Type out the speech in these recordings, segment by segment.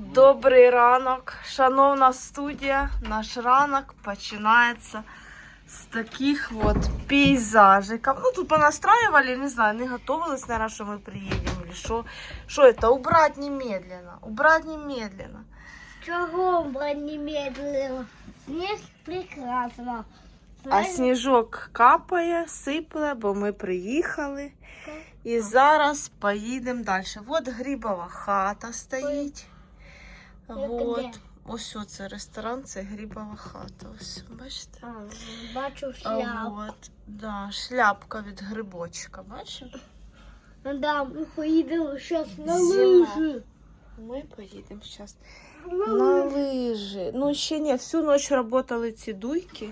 Добрий ранок, шановна студія. Наш ранок починається з таких вот пейзажиков. Ну, тут понастраивали, не знаю, не готовилась, наверное, что мы приедем или что. Что это? Убрать немедленно. Убрать немедленно. Чого брать немедленно? Снег прекрасно. А сніжок капає, сипле, бо ми приїхали. І зараз поїдемо далі. От грибова хата стоїть. Вот. Ось це ресторан, це грибова хата. Ось, бачите? А, бачу А шляп. от, да, шляпка від грибочка, бачиш? Ну Да, ми поїдемо зараз на лижі. Ми поїдемо зараз На на лижі. Ну, ще ні, всю ніч працювали ці дуйки.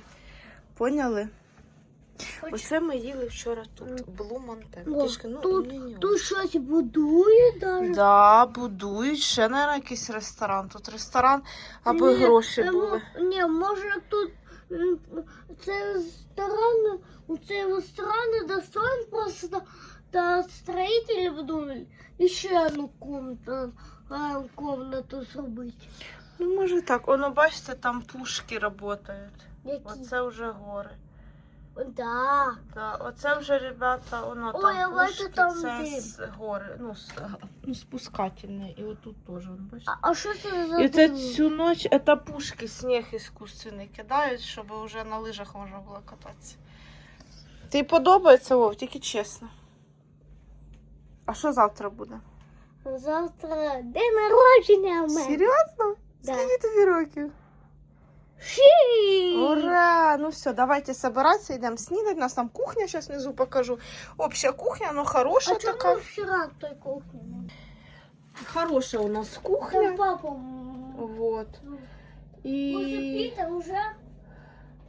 Поняли? Оце ми їли вчора тут, Блумонте. Трішки, ну, тут- ні, ні, Тут щось будує даже. Да, будують ще, наверное, якийсь ресторан. Тут ресторан, аби Ні, гроші е, були. Ні, може тут м, це ресторан, у цей ресторан достроен просто та строители подумали, ще одну комнату, а, комнату зробити. Ну, може так. Воно, бачите, там пушки працюють. Які? Оце вже гори. Да. Да, оце вже, ребята, воно Ой, там бачу, пушки, там це дим. з гори, ну, з, ну, спускательне. І отут теж, воно, бачите. А, а що це за І це дим? цю ніч, це пушки сніг іскусственний кидають, щоб вже на лижах можна було кататися. Тобі подобається, Вов, тільки чесно. А що завтра буде? Завтра день народження в мене. Серйозно? Да. Скільки тобі років? Шість! Ура! Ну все, давайте собираться, йдемо снідати. У нас там кухня, зараз внизу покажу. Обща кухня, ну хороша А така. вчора в той кухні? Хороша у нас Там кухня. папа. Вот. Може, І Піта вже?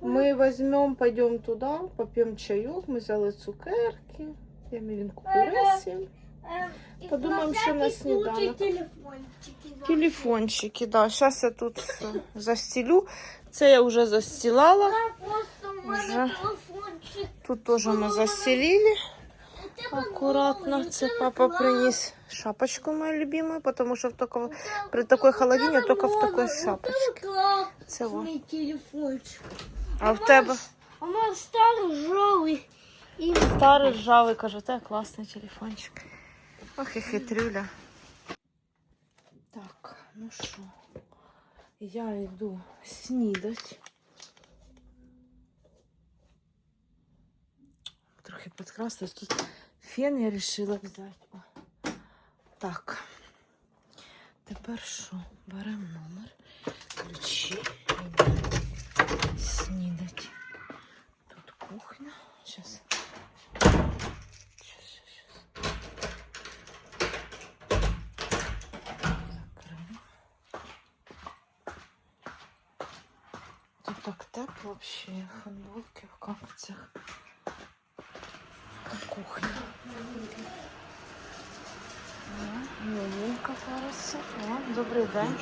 ми візьмемо, пойдемо туди, поп'ємо чайок, ми взяли цукерки. Я. Ем, і Подумаємо, на що на сніданок. телефончики. да. Телефончики, да. Зараз я тут все застілю. Це я вже застілала. Вже. Тут теж ми застелили. Аккуратно. Це папа приніс шапочку мою любимую, потому что в такого при такой холодине только в такой шапочке. Це во. А в тебе у мене старий жовий. І старий ржавий, каже, це класний телефончик. Ох і хитрюля. Так, ну що, я йду снідать. Трохи підкрасилась. Тут фен я вирішила взяти. О. Так. Тепер що? Беремо номер, ключі, і снідати. Тут кухня. Сейчас. Сейчас, сейчас, сейчас. Закрою. Тут так тепло вообще. Футболки в капцях. Кухня. Миленько зараз. О, добрий день.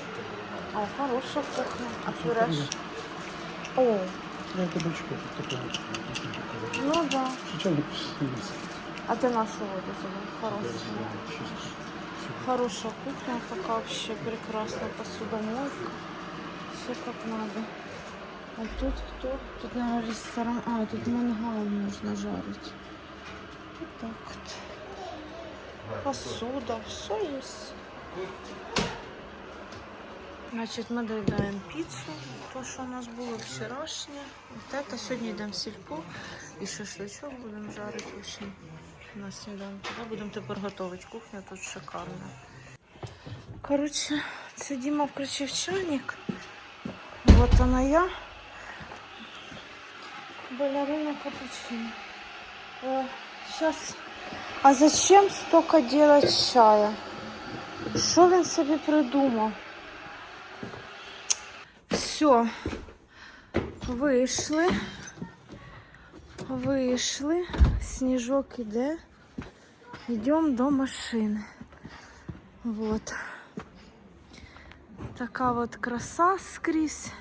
О, хороша кухня. А пюреш? О, Я тут кабачку. ну да. А ты нашу воду забыл? Хорошая. Хорошая кухня такая вообще прекрасная посудомойка. Все как надо. А тут кто? Тут, наверное, ресторан. А, тут мангал можно жарить. Вот так вот. Посуда, все есть. Значит, мы доедаем пиццу, то, что у нас было вчерашнее. Вот это сегодня идем в сельпо і шашлычок будемо жарити очень на сніданку. Да? Будемо тепер готувати. Кухня тут шикарна. Коротше, це Діма включив чайник. Вот она я. Балерина капучино. Сейчас. А зачем столько делать чая? Що він собі придумав? Все. Вийшли. Вийшли. Сніжок іде. Йдемо до машини. Вот. Така от краса скрізь.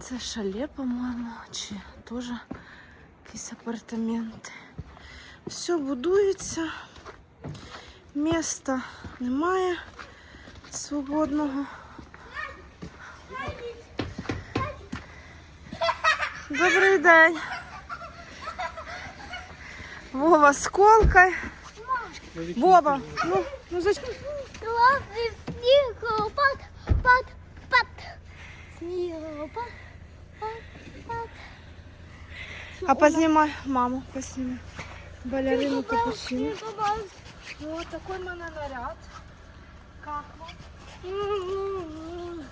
Це шале, по-моєму, чи теж якісь апартаменти. Все будується. Міста немає. свободного. Добрий день. Вова з колкою. Вова, ну, ну зачем? Классный снегопад, пад, пад. Снегопад, пад, пад. А познімай маму, поснімай. Балерину капучино. Снегопад. Вот такой у мене наряд. Как вам? М-м-м.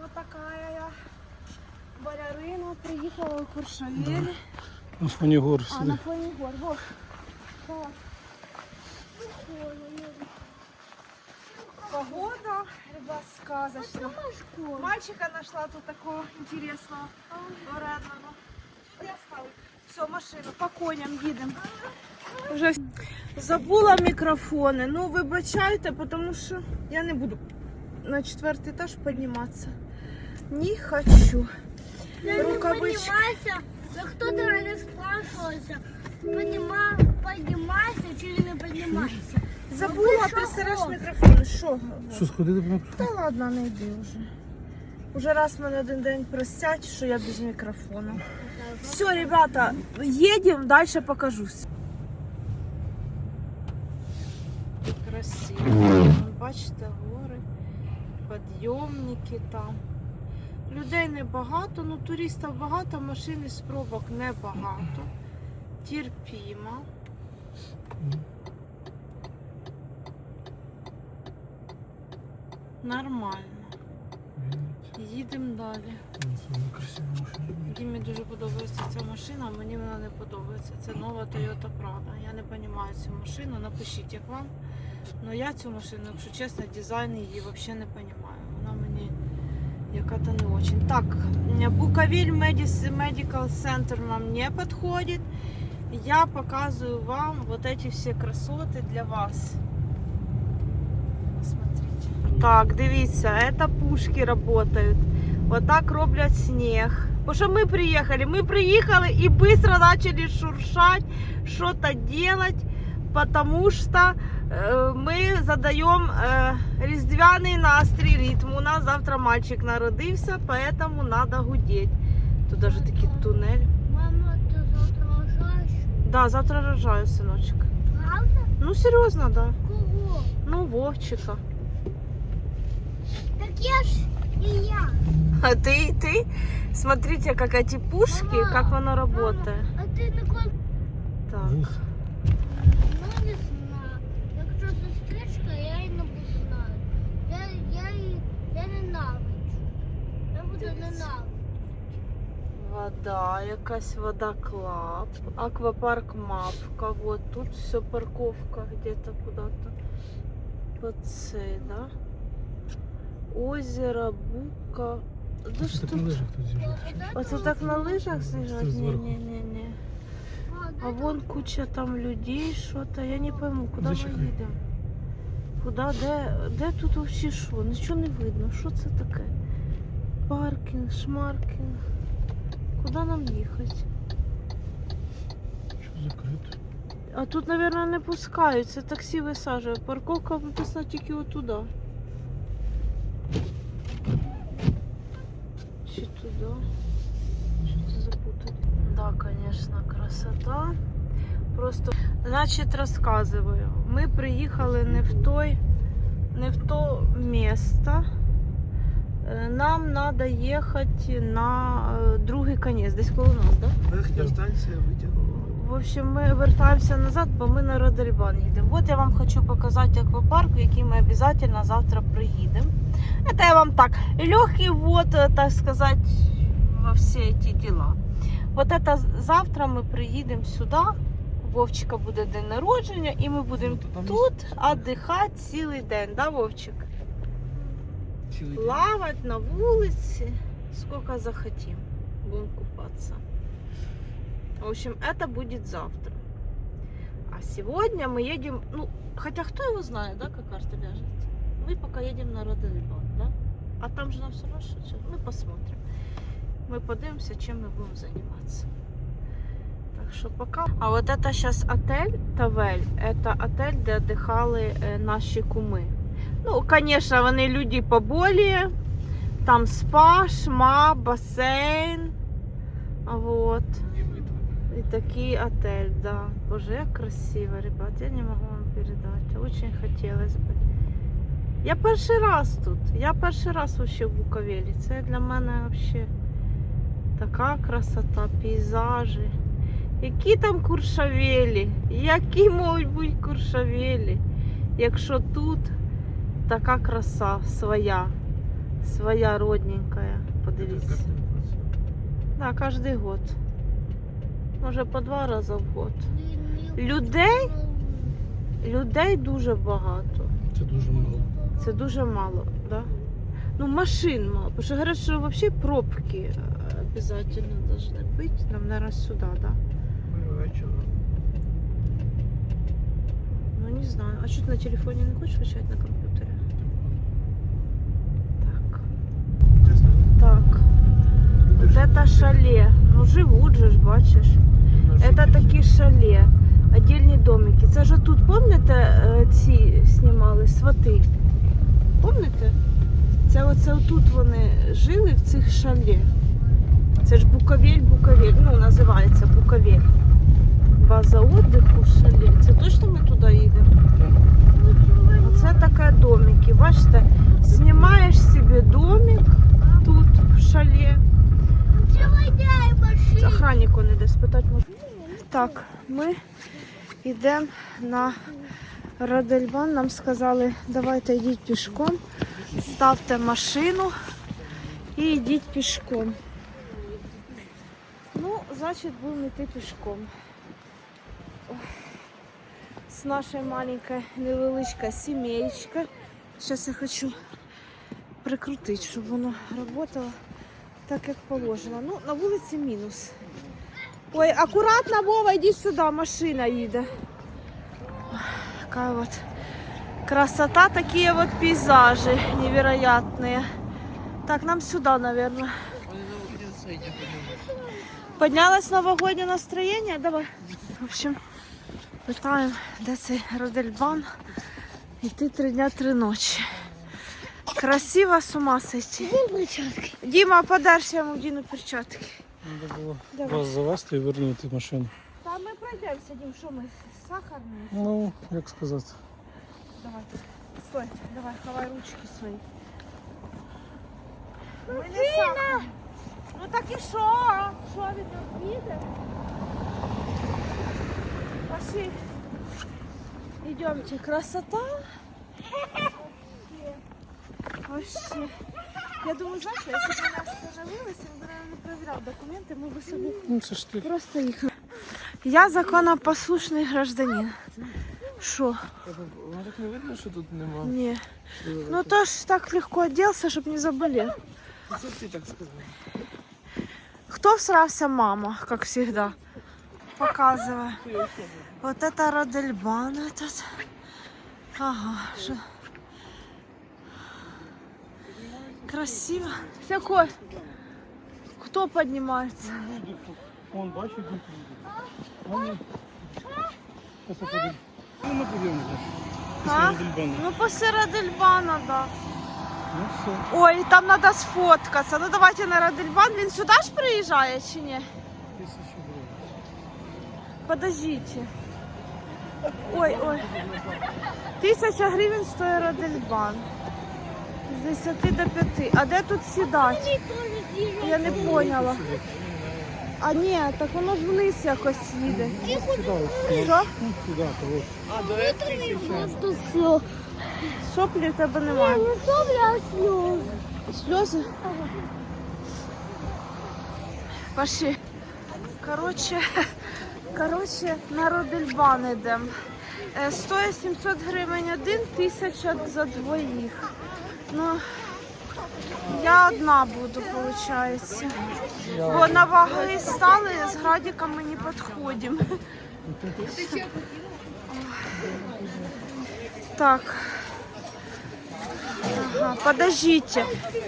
Вот такая я балерина. Приїхала у Куршавель. На фоні гор А сидить. на фоне гор. Вот. Так. Погода, ребят, сказочная. Мальчика нашла тут такого интересного, вредного. Все, машину, по коням їдемо. Вже забула мікрофони. Ну, вибачайте, тому що я не буду на четвертий етаж підніматися. Не хочу. Я не Рукавички. поднимайся. Да кто-то ранее спрашивался, поднима, поднимайся чи не поднимайся. Забула Ну, ти що присереш мікрофон. Що? Що сходити по мікрофону? Та ладно, не йди вже. Уже раз мене один день простять, що я без мікрофону. Все, ребята, едем, дальше покажу. Красиво. Бачите, гори, підйомники там. Людей небагато, ну туристів багато, машин і спробок небагато. Терпімо. Нормально. Їдемо далі. Красива дуже подобається ця машина, мені вона не подобається. Це нова Toyota Prado. Я не розумію цю машину. Напишіть, як вам. Але я цю машину, якщо чесно, дизайн її взагалі не розумію. Вона мені яка-то не дуже. Так, Буковель Медис- Medical Center нам не підходить. Я показую вам вот эти всі красоти для вас. Так, дивіться, це пушки працюють. Вот так роблять сніг. Бо що ми приїхали? Ми приїхали і швидко почали шуршати, щось робити, тому що е, ми задаємо е, різдвяний настрій, ритм. У нас завтра мальчик народився, поэтому треба гудеть. Тут даже такий тунель. Мама, ты завтра рожаешь? Да, завтра рожаю, синочок. Правда? Ну, серйозно, да. Кого? Ну, Вовчика. Так я ж и я. А ты, ты, смотрите, как эти пушки, Мама, как оно Мама, работает. а ти не кон... Так. Вух. Ну, не знаю. Якщо сестричка, я її не буду знати. Я, я, її- я ненавиджу. Я буду Дивіться. ненавидіти. Вода, якась вода клаб, аквапарк Мавка. Вот тут все парковка где-то куда-то под цей, да? Озеро, Бука. Да лижах тут з'їжджати. Оце так на Не, зверху. не, не, не. А, вон куча там людей, что-то. Я не пойму, куди ми їдемо. Куда, де, де тут вообще що? Нічого не видно. Що це таке? Паркінг, шмаркінг. Куди нам їхати? Що закрито? А тут, мабуть, не пускають. Це таксі висаджує. Парковка написана тільки отуда. Туди? Що це запутать? Да, конечно, красота. Просто, значить, розказую. Ми приїхали не в той, не в то місто. Е, Нам треба їхати на е, другий кінець, десь коло нас, так? Да? Верхня станція витягнула. В общем, ми вертаємося назад, бо ми на Родельбан їдемо. От я вам хочу показати аквапарк, в який ми обов'язково завтра приїдемо. Это я вам так, легкий вот, так сказать, во все эти дела. Вот это завтра ми приїдемо сюди, Вовчика буде день народження, і ми будемо Ну, то там тут віддихати цілий день, да, Вовчик? Цілий день. Плавать на вулиці, сколько захотим. Будем купаться. В общем, это будет завтра. А сегодня мы едем, ну, хотя кто его знает, да, как карта вяжется. Мы пока едем на Родельбан, да? А там же нам все равно что- что- мы посмотрим. Мы подивимся, чем мы будем заниматься. Так что пока. А вот это сейчас отель Тавель. Это отель, где отдыхали э, наши кумы. Ну, звісно, вони люди поболі. Там спа, шма, басейн. Вот. І ми тут. И такий отель, да. Боже, як красиво, ребят. Я не можу вам передати. Очень хотілося б. Я перший раз тут. Я перший раз вообще в Буковелі. Це для мене вообще така красота, пейзажі. Які там куршавелі? Які можуть бути куршавелі? Якщо тут така краса своя, своя родненькая. Подивіться. Да, кожен год. Може по два рази в год. Людей? Людей дуже багато. Це дуже мало. Це дуже мало, да? Ну, машин мало. Потому що говорять, що взагалі пробки е, обязательно должны бути. Нам, наверное, сюди, да? Ми вечором. Ну, не знаю. А що ти на телефоні не хочеш вичати на комп'ютері? Так. Чесно. Так. Вот это шале. Ну, живуть же ж, бачиш. Это такі шале, отдельні домики. Це ж тут, пам'ятаєте, е, ці знімали свати? Пам'ятаєте? Це оце тут вони жили в цих шале. Це ж Буковель, Буковель, ну називається Буковель. База отдиху шале. Це точно ми туди їдемо? Оце таке домики. Бачите, знімаєш собі домик тут в шале. Це охраннику не де спитати можна. Так, ми йдемо на Родельбан. Нам сказали, давайте йдіть пішком, ставте машину і йдіть пішком. Ну, значить, будемо йти пішком. З нашою маленькою невеличкою сімейка. Зараз я хочу прикрутити, щоб воно працювало так, як положено. Ну, на вулиці мінус. Ой, аккуратно, Вова, иди сюда, машина їде. Ой, Какая вот красота, такие вот пейзажи невероятные. Так, нам сюда, наверное. Поднялось новогоднее настроение? Давай. В общем, питаємо, де цей Родельбан. Іти три дня, три ночі. Красиво з ума сойти. Діма, подарш я йому Діну перчатки. Треба було Давай. вас завести і вернути машину. Та ми пройдемося, Дім, що ми сахарні? Ну, як сказати. Давай. Стой, давай, ховай ручки свої. Ми не сахарні. Ну так і що? Що від нас піде? Пошли. Идемте, красота. Вообще. Я думаю, знаешь, если бы нас остановилась, он бы, наверное, не проверял документы, мы бы собі Ну це ж ти. просто їхали. Я законопослушний гражданин. Що? Воно так не видно, що тут нема. Не. Ну то ж так легко оделся, чтобы не заболел. Це ти так сказав. Кто всрался? Мама, как всегда. Показывай. Вот это Родельбан этот. Ага, что? Красиво. Какой? Кто поднимается? Йдуть люди. Ну. А? Ну, после Родельбана, да. Ну все. Ой, там надо сфоткаться. Ну, давайте на Родельбан. Він сюди ж приїжджає чи ні? Подождите. Ой, ой. Тисяча гривень стоїть Родельбан. З 10 до 5. А де тут сідати? Я не поняла. А ні, так воно ж вниз якось їде. Що? Ну, сюди, то от. А, до. Просто все. Соплі в тебе немає. Не собля сльози. Сльози? Пошли. Короче, короче, на Родельбан йдемо. Е, Стоїть 700 гривень один, 1000 за двоїх. Ну, я одна буду, виходить. Бо на ваги стали, з градиком ми не підходимо. Так. Ага, подождите,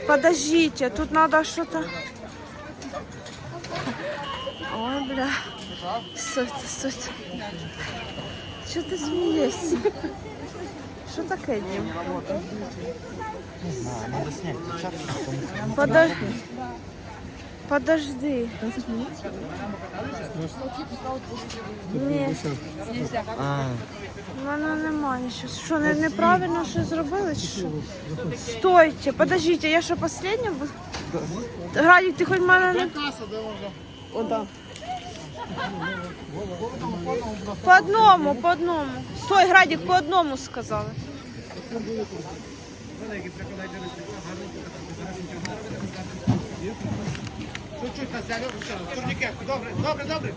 подождите, тут надо что-то... Ой, бля. Стойте, стойте. Что ты смеешься? що таке, Дім? Надо снять перчатки, потому что... Подожди. Подожди. Ні, А, в мене немає нічого. Що, не, неправильно щось зробили чи що? Стойте, подождите, я що последня? Градік, ти хоч мене не... О, да. По одному, по одному. Стой, Градік, по одному сказали. Чуть-чуть на себе, турнікет. Добре, добре, добре.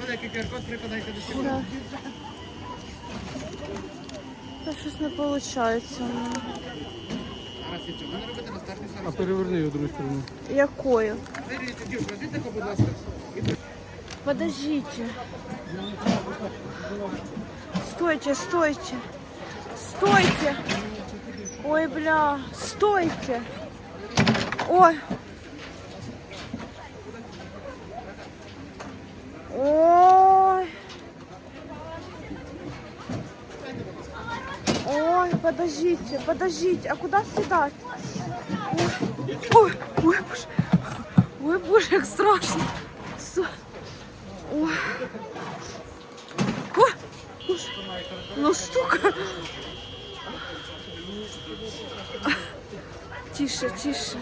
Великий кіркот прикладайте до. Та щось не виходить. А переверни його в другу сторону. Якою? Подождите. Стойте, стойте. Стойте. Ой, бля, стойте. Ой. Ой. Ой, подождите, подождите. А куда седать? Ой, ой, боже. Ой, боже, как страшно. Ой. Ой. Ну, стука. Тише, тише.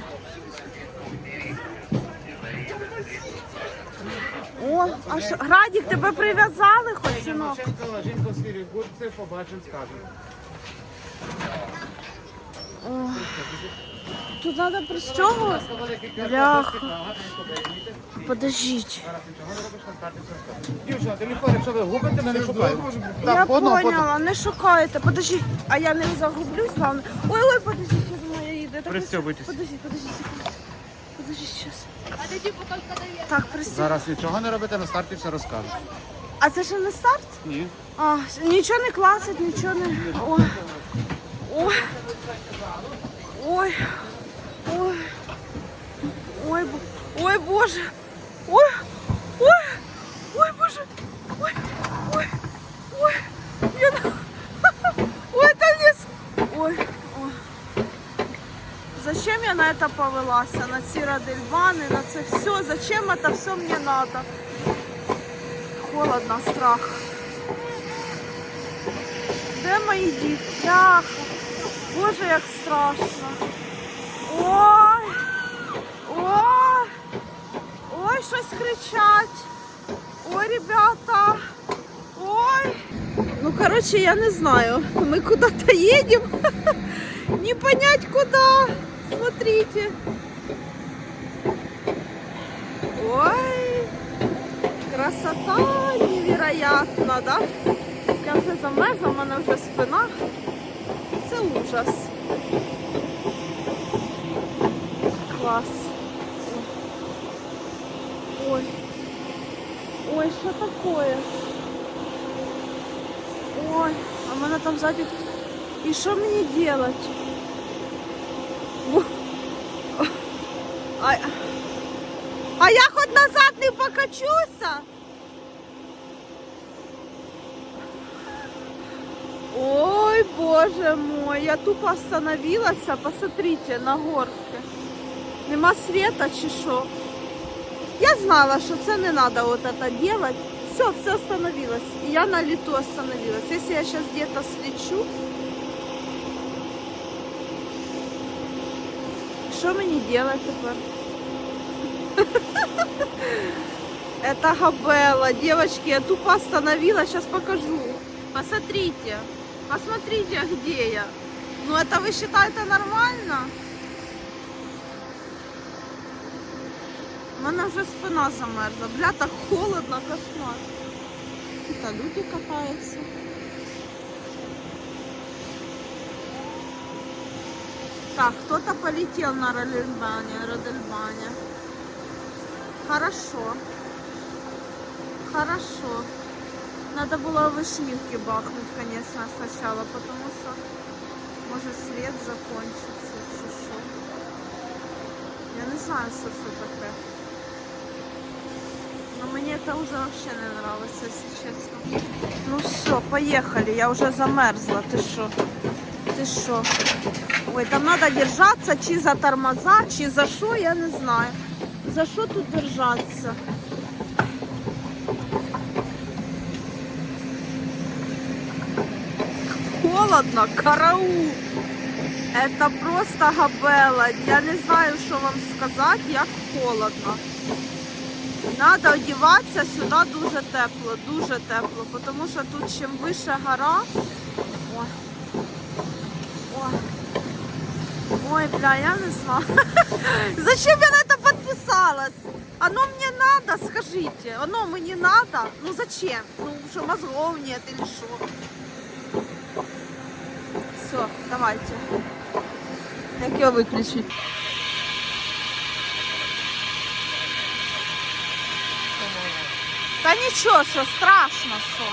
О, а що, Градік, тебе прив'язали хоч, синок? Жінка, жінка побачимо, скажемо. Тут треба пристягувати. Бляха. Подождіть. Дівчина, телефон, якщо ви губите, не шукаємо. Я поняла, не шукайте. Подождіть, а я не загублюсь, главное. Ой, ой, подождіть, я думаю, я їду. Пристьобуйтесь. Подождіть, подождіть, секунду. Подождіть, сейчас. Так, пристьоб. Зараз нічого не робите, на старті все розкажу. А це ще не старт? Ні. А, нічого не класить, нічого не. Ой. Ой. Ой. Ой. Ой, бо- ой, Боже. Ой. Ой. Ой, Боже. Ой. Ой. Ой. Я... на- Ой, это вниз. Ой. Ой. Зачем я на это повелась? На ці радельбани, на це все. Зачем это все мне надо? Холодно, страх. Де мої діти? Бляха. Боже, як страшно. Ой. Ой. Ой, щось кричать. Ой, ребята. Ой. Ну, короче, я не знаю. Мы куда-то едем. Не понять куда. Смотрите. Ой. Красота невероятна, да? Я вже замерзла, в мене вже спина. Це ужас. Клас. Ой. Ой, що таке? Ой, а в мене там ззаді. І що мені делать? Во. А, а я хоч назад не покачуся? Боже мой, я тупо остановилась, посмотрите, на горке. Нема света чи що? Я знала, що це не треба вот это делать. Все, все остановилось. Я на лету остановилась. Если я сейчас где-то слечу, що мені делать тепер? Это Габела. Девочки, я тупо остановилась, сейчас покажу. Посмотрите. Посмотрите, где я. Ну это вы считаете нормально? У мене вже спина замерзла. Бля, так холодно, кошмар. Та люди катаються. Так, кто-то полетел на Ролельбане, Родельбане. Хорошо. Хорошо. Надо было вышивки бахнуть, конечно, сначала, потому что может свет закончится, чи що. Я не знаю, що це таке. Но мне это уже вообще не нравится, если честно. Ну все, поехали. Я уже замерзла. Ты что? Ты что? Ой, там надо держаться, чи за тормоза, чи за що, я не знаю. За що тут держаться? Холодно, караул. Это просто габела. Я не знаю, що вам сказати, як холодно. Надо одіватися, сюди дуже тепло, дуже тепло, тому що тут чим вище гора. Ой. Бля, я не знаю. Зачем я на это подписалась? Оно мне надо, скажите. Оно мне надо? Ну зачем? Ну что, мозгов нет или что? Все, давайте. Як його виключити? Та нічого, що страшно, що.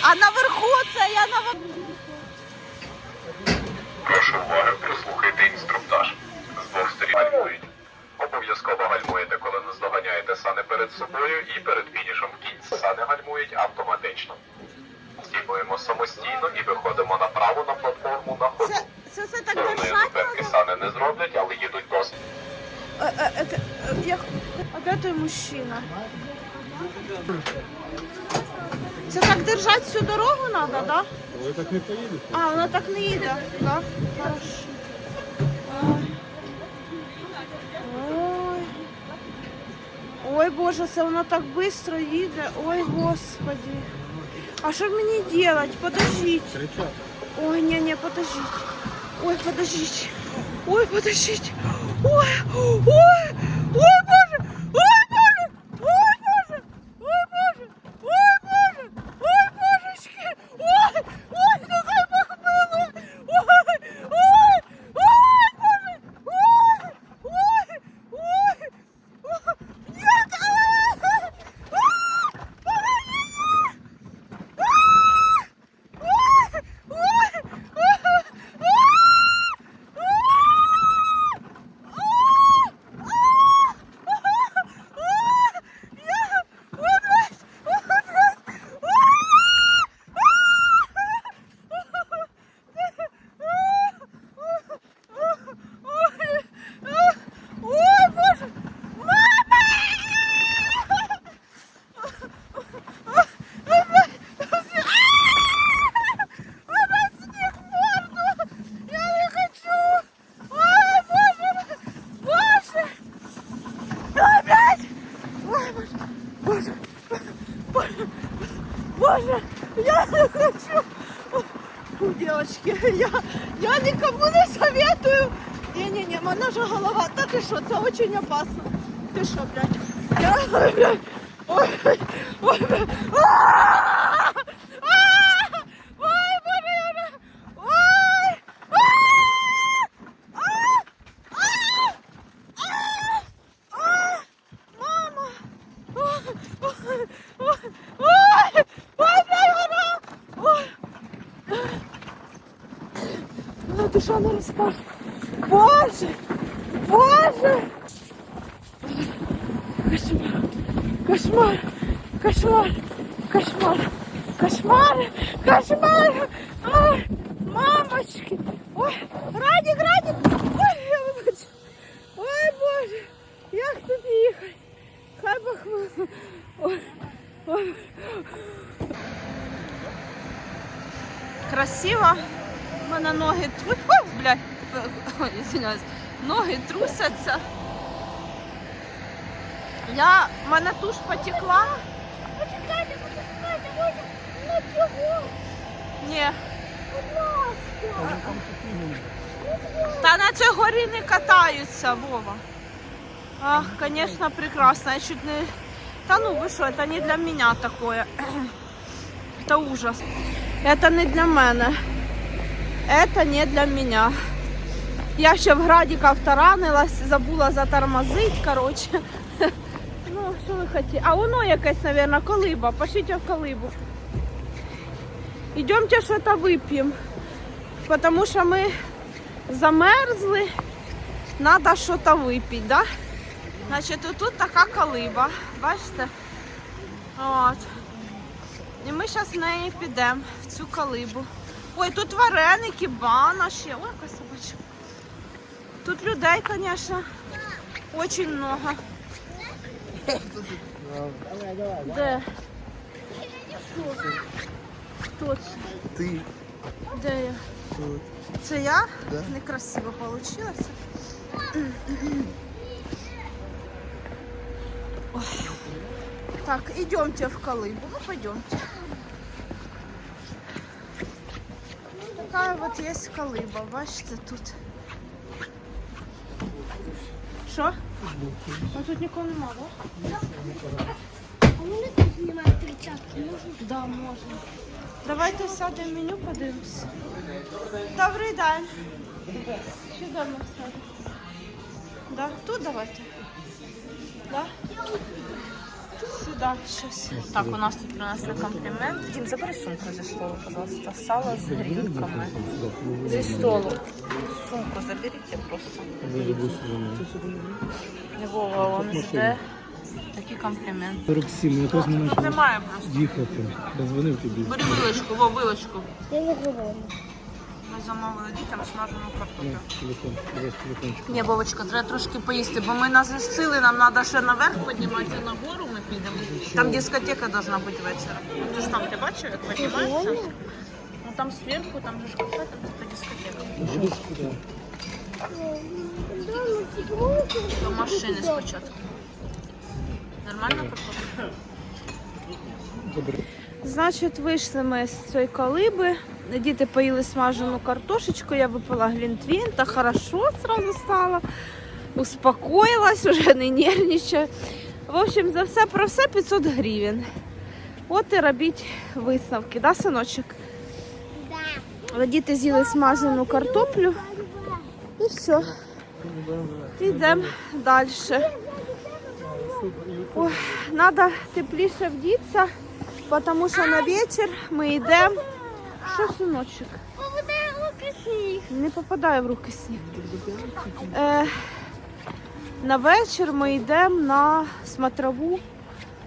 А наверху це я на Прошу уваги, прослухайте інструктаж. З двох сторін гальмують. Обов'язково гальмуєте, коли наздоганяєте сани перед собою і перед фінішем в кінці. Сани гальмують автоматично. Стімуємо самостійно і виходимо направо на платформу на ходу. Це, це, це так надо? сани не зроблять, але їдуть досить. Е, е, е, я... А де той мужчина? Це так держати всю дорогу треба, да? Ви так не поїдете. А, вона так не їде? Хорошо. Ой. Ой. Ой, Боже, це вона так швидко їде. Ой, Господи. А что мне делать? Подождите. Ой, не, не, подождите. Ой, подождите. Ой, подождите. Ой, ой, ой, ой, что, это очень опасно. Ты что, блядь? Я... Ой, ой, ой, Душа на розпах. Боже! Боже! Кошмар! Кошмар! Кошмар! Кошмар! Кошмар! Ой, мамочки! Ой, Радік, Радік! Ой, я вибачу! Ой, Боже! Як тут їхати? Хай Бог милує. Ой, ой. Красиво. У мене ноги тру... Ой, блядь. Ой, извиняюсь. Ноги трусяться. Я... в мене туш потекла. Почекайте, почекайте, можна на цього, Ні. будь ласка. Та на цій горі не катаються, Вова. Ах, конечно, прекрасно. Я чуть не... Та ну ви що, це не для мене такое. Это ужас. Это не для мене. Это не для меня. Я ще в градіка втаранилась, забула затормозить, короче. Ну, що ви хотіли? А воно якесь, мабуть, колиба. Пошліть в колибу. Идемте что-то выпьем. Потому что мы замерзли. Надо что-то выпить, да? Значить, тут така колиба. Бачите? От. І ми зараз в неї підемо, в цю калибу. Ой, тут вареники, бана ще. Ой, яка собачка. Тут людей, звісно, дуже много. Де? Це? Ти. Де я? Це я? Некрасиво вийшло. Ой. Так, идемте в Колыбу. Ну, пойдемте. Такая вот есть Колыба. Бачите, тут. Що? А тут нікого нема, да? А вони тут знімають перчатки, можна? Да, можна. Давайте сядемо в меню, подивимося. Добрий день. Що дома сядемо? Да? Тут давайте. Да? Сюда щось. Так, у нас тут принесли комплімент. Дім, забери сумку зі столу, пожалуйста. Сало з грінками. Зі столу. Сумку заберіть просто. Вова, он жде. Такий комплімент. 47, якраз мене Тут немає просто. їхати. Дозвонив тобі. Бери вилочку, во, вилочку. Я не говорю. Ми замовили дітям смажену картоплю. Телефон, дивись, телефончик. Ні, Вовочка, треба трошки поїсти, бо ми нас засили, нам треба ще наверх підніматися, на гору ми підемо. Там дискотека должна бути вечором. Ти ж там ти бачив, як піднімається? Ну там зверху, там же ж кафе, там типа дискотека. Куди? До машини спочатку. Нормально картопля? Добре. Значить, вийшли ми з цієї колиби. Діти поїли смажену картошечку, я випила глінтвін, та хорошо сразу стало. Успокоїлась, уже не нервничаю. В общем, за все про все 500 гривень. От і робіть висновки, да, синочок? Да. Діти з'їли смажену картоплю і все. Йдемо далі. Ой, надо тепліше вдітися, тому що на вечір ми йдемо. Що, синочок? Попадає руки сніг. Не попадає в руки сніг. Е, на вечір ми йдемо на смотрову.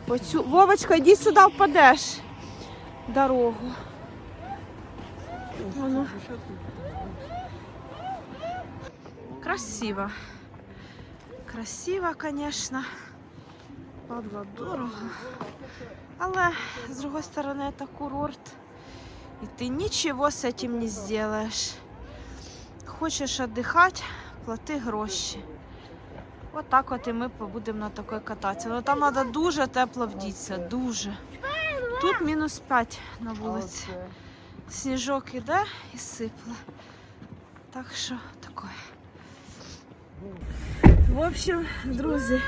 Оцю... Вовочка, йди сюди впадеш. Дорогу. Воно. Красиво. Красиво, звісно. Падла дорого. Але з другої сторони це курорт. И ты ничего с этим не сделаешь. Хочешь отдыхать, плати гроші. От так от і ми будемо на такой кататися. Ну там треба дуже тепло вдітися, дуже. Тут мінус 5 на вулиці. Сніжок іде і сипле. Так що таке. В общем, друзі,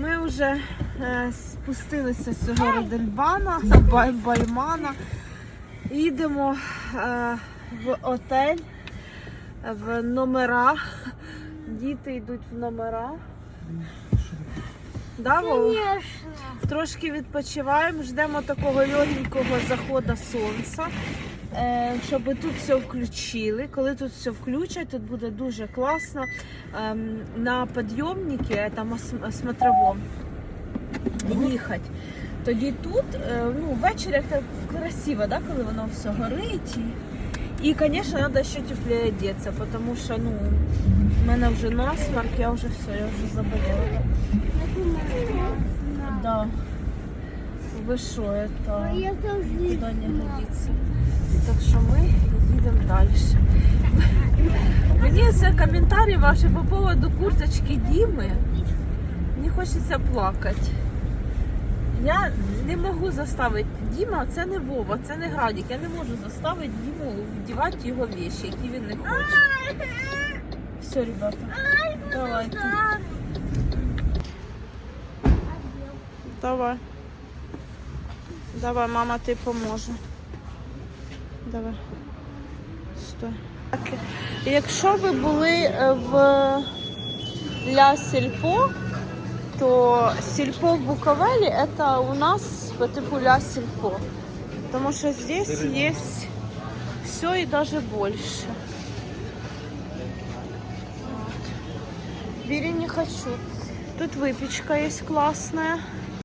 ми вже е, спустилися з цього Родельбана, Бай- Баймана. Їдемо е, в отель, в номера. Діти йдуть в номера. Да? Трошки відпочиваємо, ждемо такого легенького заходу сонця, щоб тут все включили. Коли тут все включать, тут буде дуже класно. Ем, На підйомнику, там ос- їхати. Тоді тут, е, ну, ввечері так красиво, да, коли воно все горить. І, звісно, треба ще тепліше одягатися, тому що ну, в мене вже насморк, я вже все, я вже заболіла. Да. Ви що, это Я куди не годиться. Так що ми їдемо далі. Мені це коментарі ваші по поводу курточки Діми. Мені хочеться плакати. Я не можу заставити Діма, це не Вова, це не Градік. Я не можу заставити Діму вдівати його віші, які він не хоче. Все, ребята, давайте. Давай. Давай, мама ти поможе. Давай. Стой. Якщо ви були е, в Ля Сільпо, то Сільпо в Буковелі це у нас по типу Ля Сільпо. Тому що здесь є все і даже більше. Бери не хочу. Тут выпечка есть классная.